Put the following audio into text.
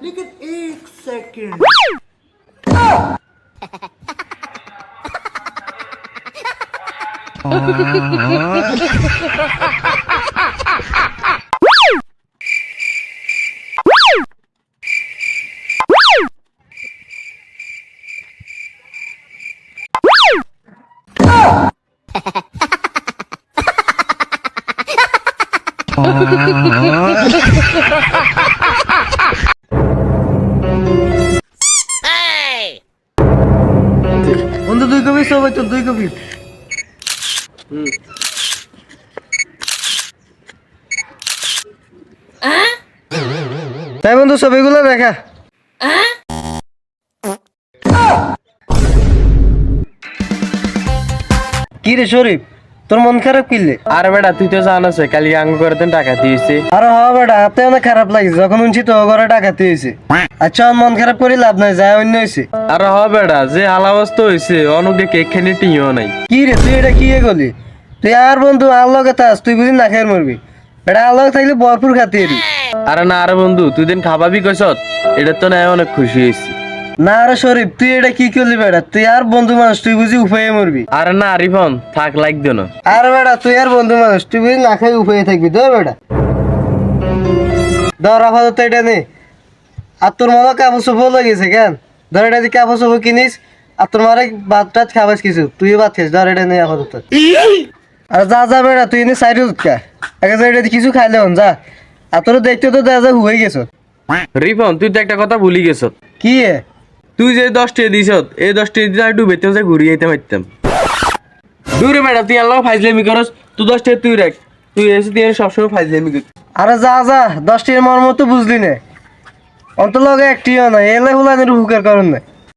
Look at eight seconds. oh! সবাই তো দুই কপি। তাই বন্ধু ছবিগুলো দেখা। কি রে শরীফ? তোর মন খারাপ কিনলে আরে বেটা তুই তো জানোস কালি আঙ্গ করে দেন টাকা দিয়েছে আরে হ বেটা হাতে অনেক খারাপ লাগছে যখন উনছি তো ঘরে ডাকাতি হয়েছে। আচ্ছা মন খারাপ করে লাভ নাই যায় অন্য হয়েছে। আরে হ বেটা যে হালাবস্ত হয়েছে অনুকে কেক খানি টিও নাই। কি রে তুই এটা কি গলি তুই আর বন্ধু আর লগে থাস তুই বুঝি না খেয়ে মরবি। এটা আর লগে থাকলে ভরপুর খাতি আরে না আরে বন্ধু তুই দিন খাবাবি কইছত এটা তো না অনেক খুশি হয়েছি। না আরে শরীফ তুই এটা কি করলি বেটা? তুই আর বন্ধু মানুষ তুই বুঝি উপায়ে মরবি। আরে না আরিফন থাক লাগতো না। আর বেটা তুই আর বন্ধু মানুষ তুই বুঝি না খাই উপায়ে থাকবি তো বেটা। ধর আপাতত এটা নে। আর তোর হয় কাপড় চোপড় লেগেছে কেন? ধর এটা দিয়ে কাপড় চোপড় কিনিস আর তোর মারে ভাত টাত খাবাস কিছু তুই ভাত খাইস ধর এটা নে আপাতত। আর যা যা বেটা তুই এনে সাইড উৎকা আগে এটা কিছু খাইলে হন যা। আর তোর দেখতে তো দেখা যা হয়ে গেছ। রিফন তুই তো একটা কথা ভুলি গেছত কি? তুই যে দশটি দিস এই দশটা দিয়ে আর ডুবেতে যে ঘুরিয়ে যেতে পারতাম। দূরে ম্যাডাম তুই আল্লাহ ফাইজলামি করস তুই দশটি তুই রাখ। তুই এসে তুই সবসময় ফাইজলামি কর। আরে যা যা দশটির মর্ম তো বুঝলি না। অন্ত লগে একটিও না এলে হুলানের হুকের করুন না